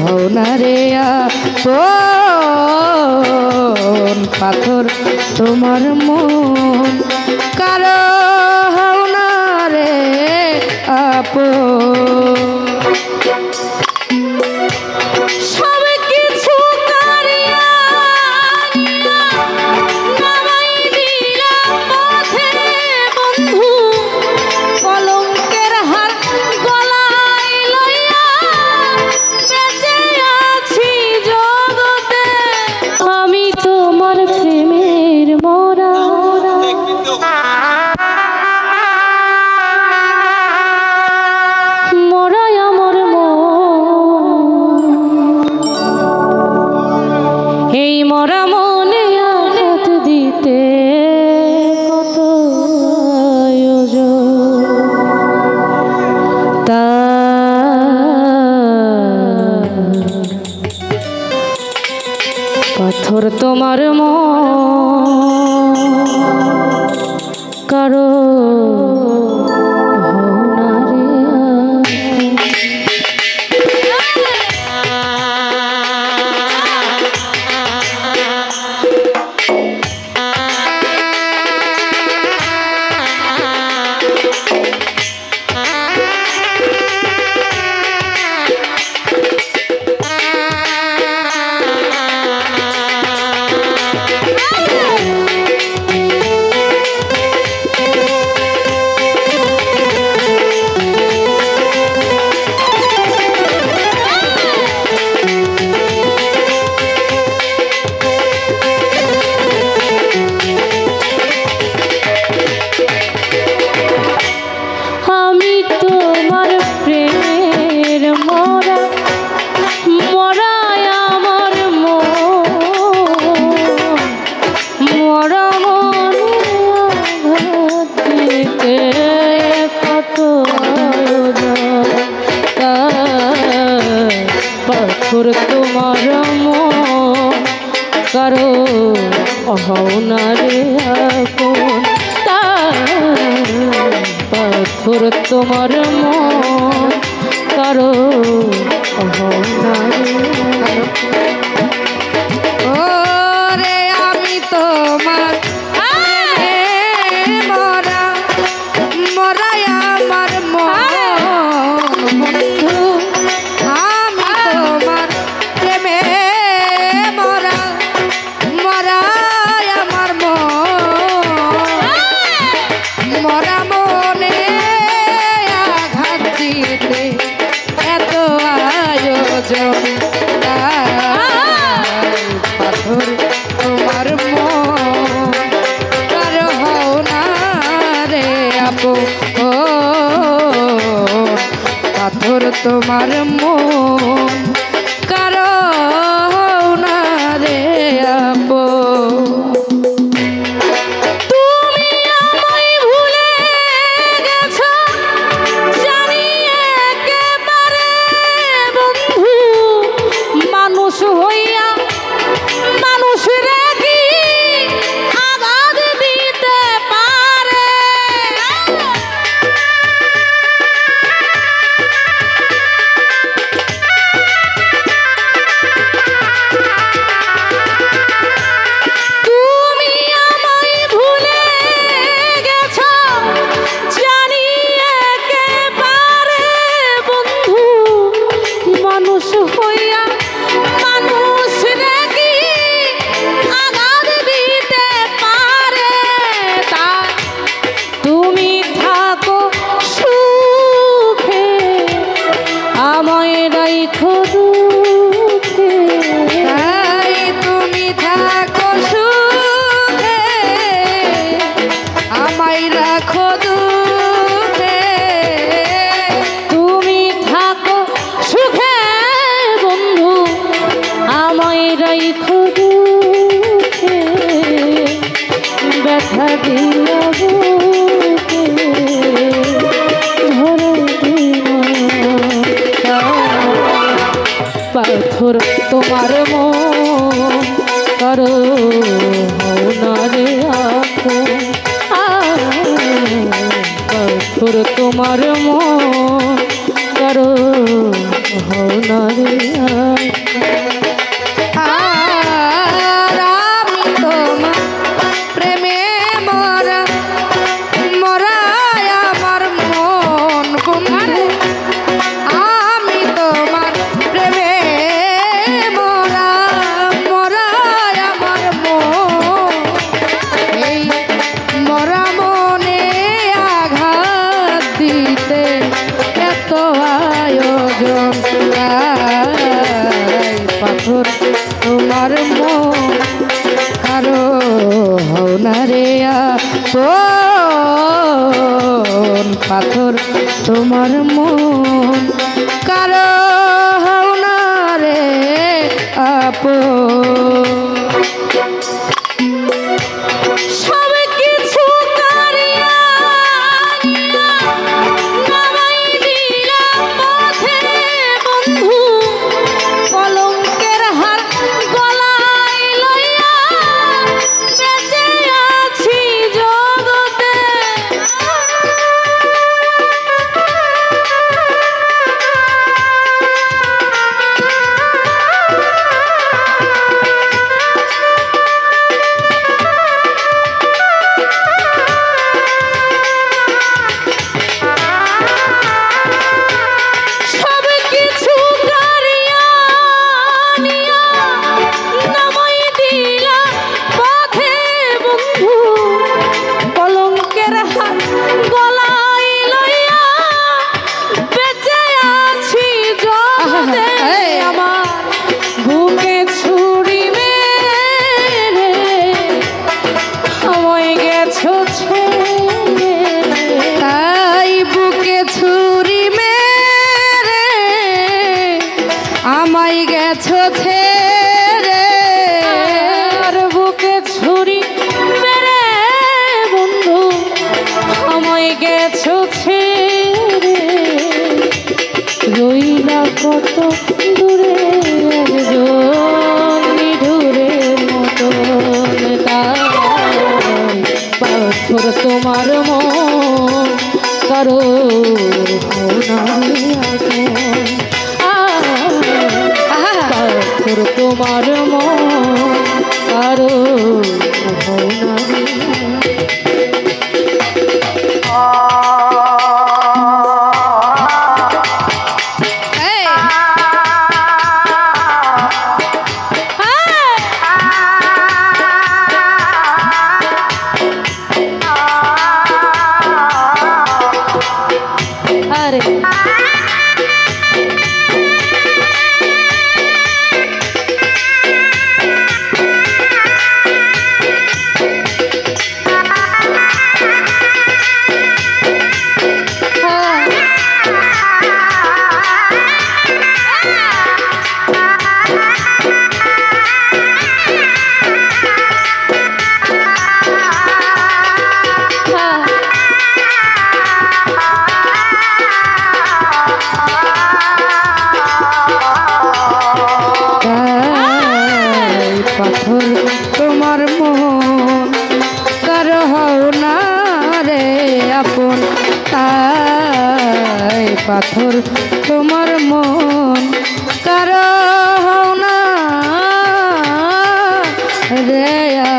হও না রে পাথর তোমার মন। কারও হও না রে আপন oh. করো। অহনারে আপন পাথর তোমার মন করো। অহনারে তোমার মন। রাইখো দুঃখে তাই আমায় তুমি আমায় ব্যথা দিলাবো আমার মন করো রে কঠোর তোমার মন করো রে আপন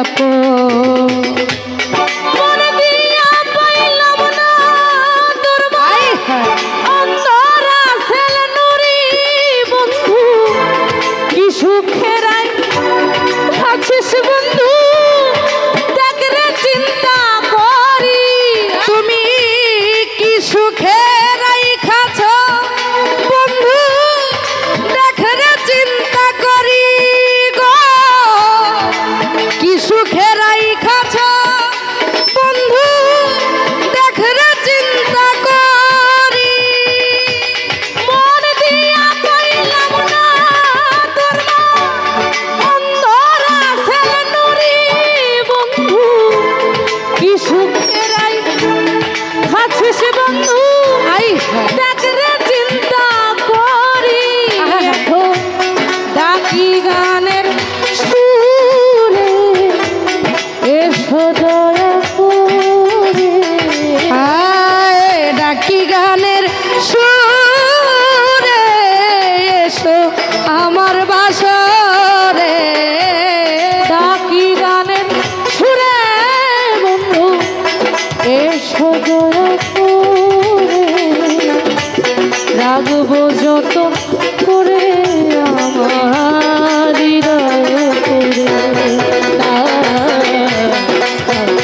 আপন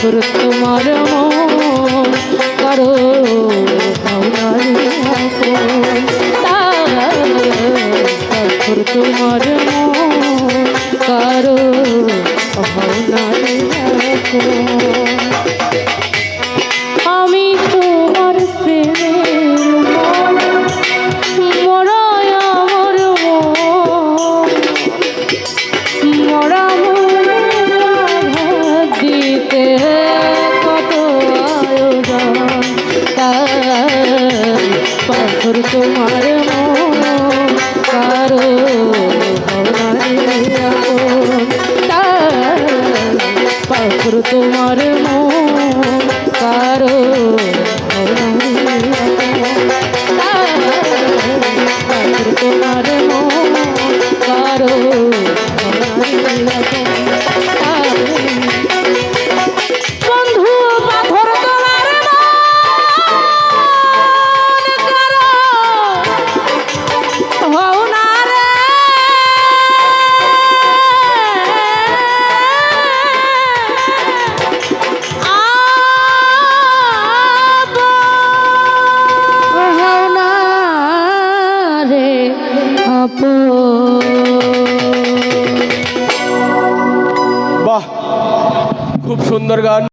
তারপর তোমার মন করো তোমার মন কারও వర్గాన్ని